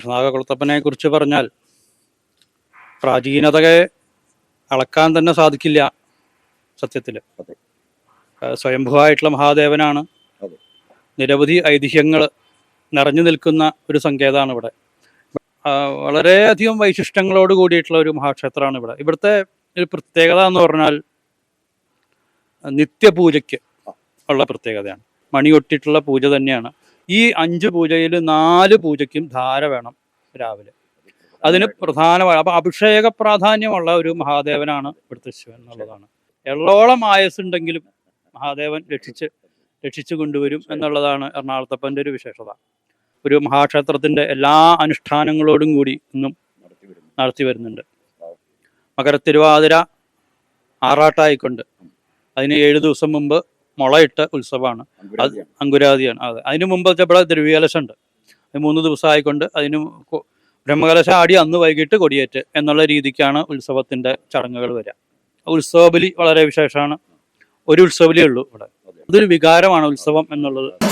കൃഷ്ണനാഗകുളത്തപ്പനെ കുറിച്ച് പറഞ്ഞാൽ പ്രാചീനതയെ അളക്കാൻ തന്നെ സാധിക്കില്ല സത്യത്തിൽ. സ്വയംഭുവായിട്ടുള്ള മഹാദേവനാണ്. നിരവധി ഐതിഹ്യങ്ങൾ നിറഞ്ഞു നിൽക്കുന്ന ഒരു സങ്കേതമാണ് ഇവിടെ. വളരെയധികം വൈശിഷ്ട്യങ്ങളോട് കൂടിയിട്ടുള്ള ഒരു മഹാക്ഷേത്രമാണ് ഇവിടെ. ഇവിടുത്തെ ഒരു പ്രത്യേകത എന്ന് പറഞ്ഞാൽ നിത്യപൂജയ്ക്ക് ഉള്ള പ്രത്യേകതയാണ്. മണിയൊട്ടിട്ടുള്ള പൂജ തന്നെയാണ്. ഈ അഞ്ച് പൂജയിൽ നാല് പൂജയ്ക്കും ധാര വേണം. രാവിലെ. അതിന് പ്രധാനമായ അപ്പൊ അഭിഷേക പ്രാധാന്യമുള്ള ഒരു മഹാദേവനാണ് ഇവിടുത്തെ ശിവൻ എന്നുള്ളതാണ്. എള്ളോളം ആയസുണ്ടെങ്കിലും മഹാദേവൻ രക്ഷിച്ച് രക്ഷിച്ചു കൊണ്ടുവരും എന്നുള്ളതാണ് എറണാകുളത്തപ്പന്റെ ഒരു വിശേഷത. ഒരു മഹാക്ഷേത്രത്തിന്റെ എല്ലാ അനുഷ്ഠാനങ്ങളോടും കൂടി ഇന്നും നടത്തി വരുന്നുണ്ട്. മകര തിരുവാതിര മകരത്തിരുവാതിര ആറാട്ടായിക്കൊണ്ട്. അതിന് ഏഴ് ദിവസം മുമ്പ് മുളയിട്ട ഉത്സവമാണ്. അത് അങ്കുരാതിയാണ്. അതെ. അതിന് മുമ്പ് ഇവിടെ ദ്രവ്യലശുണ്ട് അത് മൂന്ന് ദിവസമായിക്കൊണ്ട് അതിന് ബ്രഹ്മകലശം ആടി അന്ന് വൈകിട്ട് കൊടിയേറ്റ് എന്നുള്ള രീതിക്കാണ് ഉത്സവത്തിന്റെ ചടങ്ങുകൾ വരിക. ഉത്സവബലി വളരെ വിശേഷമാണ്. ഒരു ഉത്സവബലിയുള്ളൂ ഇവിടെ. അതൊരു വികാരമാണ് ഉത്സവം എന്നുള്ളത്.